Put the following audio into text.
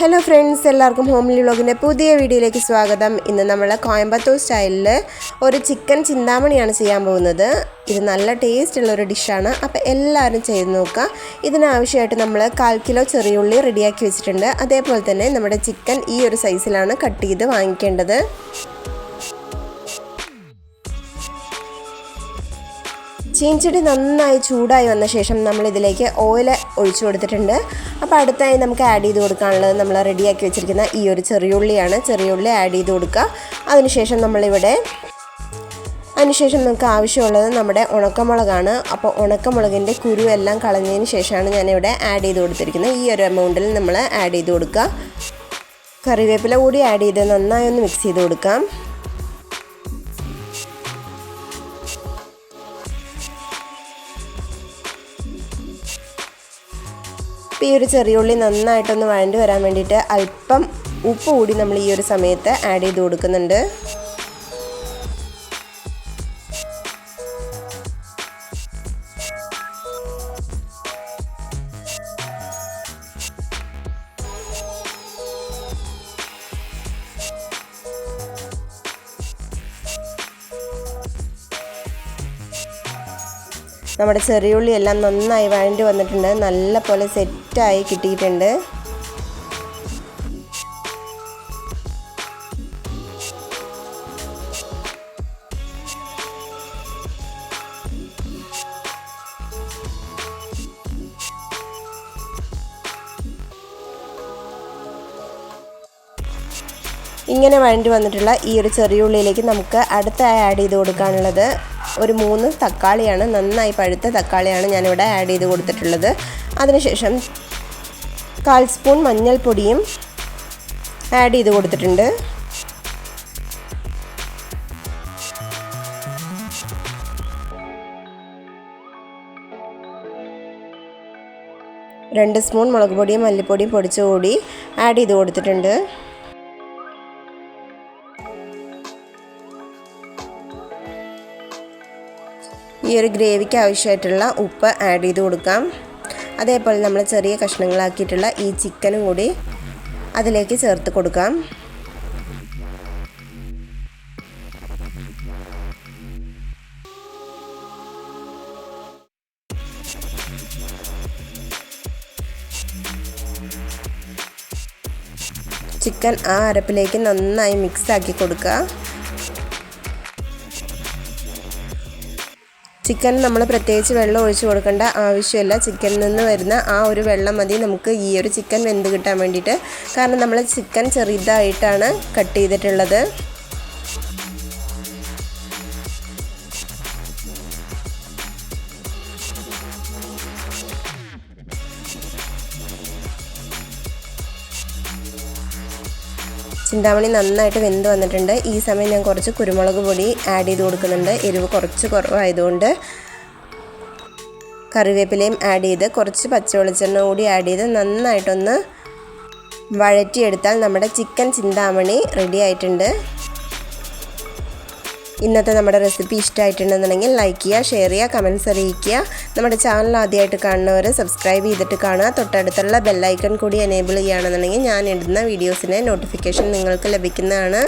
Hello friends എല്ലാവർക്കും homely വ്ളോഗിന്റെ പുതിയ വീഡിയോയിലേക്ക് സ്വാഗതം. ഇന്ന് നമ്മൾ കോയമ്പത്തൂർ സ്റ്റൈലിൽ ഒരു ചിക്കൻ ചിന്താമണിയാണ് ചെയ്യാൻ പോകുന്നത്. ഇത് നല്ല ടേസ്റ്റ് ഉള്ള ഒരു ഡിഷാണ് അപ്പോൾ എല്ലാവരും ചെയ്ത് നോക്കുക. ഇതിനാവശ്യമായിട്ട് നമ്മൾ കാൽ കിലോ ചെറിയുള്ളി റെഡിയാക്കി വെച്ചിട്ടുണ്ട്. അതേപോലെ തന്നെ നമ്മുടെ ചിക്കൻ ഈ ഒരു സൈസിലാണ് കട്ട് ചെയ്ത് വാങ്ങിക്കേണ്ടത്. ചീൻചട്ടി നന്നായി ചൂടായി വന്ന ശേഷം നമ്മൾ ഇതിലേക്ക് ഓയിൽ ഒഴിച്ചു കൊടുത്തിട്ടുണ്ട്. അപ്പോൾ അടുത്തായി നമുക്ക് ആഡ് ചെയ്ത് കൊടുക്കാനുള്ളത് നമ്മൾ റെഡിയാക്കി വെച്ചിരിക്കുന്ന ഈ ഒരു ചെറിയുള്ളിയാണ്. ചെറിയുള്ളി ആഡ് ചെയ്ത് കൊടുക്കുക. അതിനുശേഷം നമ്മളിവിടെ അതിനുശേഷം നമുക്ക് ആവശ്യമുള്ളത് നമ്മുടെ ഉണക്കമുളകാണ്. അപ്പോൾ ഉണക്കമുളകിന്റെ കുരു എല്ലാം കളഞ്ഞതിന് ശേഷമാണ് ഞാനിവിടെ ആഡ് ചെയ്ത് കൊടുത്തിരിക്കുന്നത്. ഈ ഒരു എമൗണ്ടിൽ നമ്മൾ ആഡ് ചെയ്ത് കൊടുക്കുക. കറിവേപ്പില കൂടി ആഡ് ചെയ്ത് നന്നായി ഒന്ന് മിക്സ് ചെയ്ത് കൊടുക്കാം. അപ്പോൾ ഈ ഒരു ചെറിയ ഉള്ളി നന്നായിട്ടൊന്ന് വഴണ്ടി വരാൻ വേണ്ടിയിട്ട് അല്പം ഉപ്പ് കൂടി നമ്മൾ ഈ ഒരു സമയത്ത് ആഡ് ചെയ്ത് കൊടുക്കുന്നുണ്ട്. നമ്മുടെ ചെറിയുള്ളി എല്ലാം നന്നായി വഴണ്ടി വന്നിട്ടുണ്ട്. നല്ല പോലെ സെറ്റായി കിട്ടിയിട്ടുണ്ട്. ഇങ്ങനെ വഴണ്ടി വന്നിട്ടുള്ള ഈ ഒരു ചെറിയ ഉള്ളിയിലേക്ക് നമുക്ക് അടുത്തായി ആഡ് ചെയ്ത് കൊടുക്കാനുള്ളത് ഒരു മൂന്ന് തക്കാളിയാണ് നന്നായി പഴുത്ത തക്കാളിയാണ് ഞാനിവിടെ ആഡ് ചെയ്ത് കൊടുത്തിട്ടുള്ളത്. അതിനുശേഷം കാൽ സ്പൂൺ മഞ്ഞൾപ്പൊടിയും ആഡ് ചെയ്ത് കൊടുത്തിട്ടുണ്ട്. രണ്ട് സ്പൂൺ മുളക് പൊടിയും മല്ലിപ്പൊടിയും പൊടിച്ചുകൂടി ആഡ് ചെയ്ത് കൊടുത്തിട്ടുണ്ട്. ഈ ഒരു ഗ്രേവിക്ക് ആവശ്യമായിട്ടുള്ള ഉപ്പ് ആഡ് ചെയ്ത് കൊടുക്കാം. അതേപോലെ നമ്മൾ ചെറിയ കഷ്ണങ്ങളാക്കിയിട്ടുള്ള ഈ ചിക്കനും കൂടി അതിലേക്ക് ചേർത്ത് കൊടുക്കാം. ചിക്കൻ ആ അരപ്പിലേക്ക് നന്നായി മിക്സ് ആക്കി കൊടുക്കുക. ചിക്കൻ നമ്മൾ പ്രത്യേകിച്ച് വെള്ളം ഒഴിച്ച് കൊടുക്കേണ്ട ആവശ്യമില്ല. ചിക്കനിൽ നിന്ന് വരുന്ന ആ ഒരു വെള്ളം മതി. നമുക്ക് ഈ ഒരു ചിക്കൻ വെന്ത് കിട്ടാൻ വേണ്ടിയിട്ട്. കാരണം നമ്മൾ ചിക്കൻ ചെറുതായിട്ടാണ് കട്ട് ചെയ്തിട്ടുള്ളത്. ചിന്താമണി നന്നായിട്ട് വെന്ത് വന്നിട്ടുണ്ട്. ഈ സമയം ഞാൻ കുറച്ച് കുരുമുളക് പൊടി ആഡ് ചെയ്ത് കൊടുക്കുന്നുണ്ട്. എരിവ് കുറച്ച് കുറവായതുകൊണ്ട് കറിവേപ്പിലയും ആഡ് ചെയ്ത് കുറച്ച് പച്ചവെളിച്ചെണ്ണ കൂടി ആഡ് ചെയ്ത് നന്നായിട്ടൊന്ന് വഴറ്റിയെടുത്താൽ നമ്മുടെ ചിക്കൻ ചിന്താമണി റെഡി ആയിട്ടുണ്ട്. ഇന്നത്തെ നമ്മുടെ റെസിപ്പി ഇഷ്ടമായിട്ടുണ്ടെന്നുണ്ടെങ്കിൽ ലൈക്ക് ചെയ്യുക ഷെയർ ചെയ്യുക കമൻസ് അറിയിക്കുക. നമ്മുടെ ചാനൽ ആദ്യമായിട്ട് കാണുന്നവർ സബ്സ്ക്രൈബ് ചെയ്തിട്ട് കാണുക. തൊട്ടടുത്തുള്ള ബെല്ലൈക്കൺ കൂടി എനേബിൾ ചെയ്യുകയാണെന്നുണ്ടെങ്കിൽ ഞാൻ ഇടുന്ന വീഡിയോസിനെ നോട്ടിഫിക്കേഷൻ നിങ്ങൾക്ക് ലഭിക്കുന്നതാണ്.